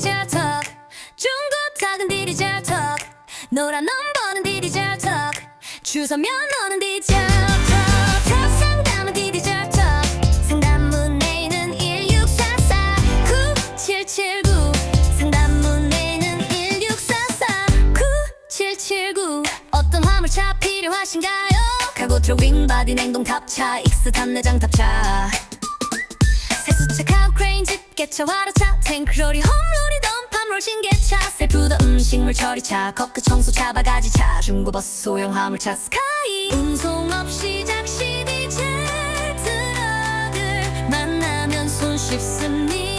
디젤 턱 중고 작은 디젤 턱 노란 넘버는 디젤 턱 주소면 오는 디젤 턱 상담은 디젤 턱 상담 문의는 1644 9779 상담 문의는 1644 9779 어떤 화물차 필요하신가요? 카고 트럭 윙바디 냉동 탑차. 익스 단내장 탑차. 세수차 카우 크레인 집게차 와라차 탱크로리 홈로리 덤팜롤 신게차 셀프더 음식물 처리차 커크 청소차 바가지차 중고버스 소형 화물차 스카이. 운송 없이 작시 디젤 트럭을 만나면 손 쉽습니다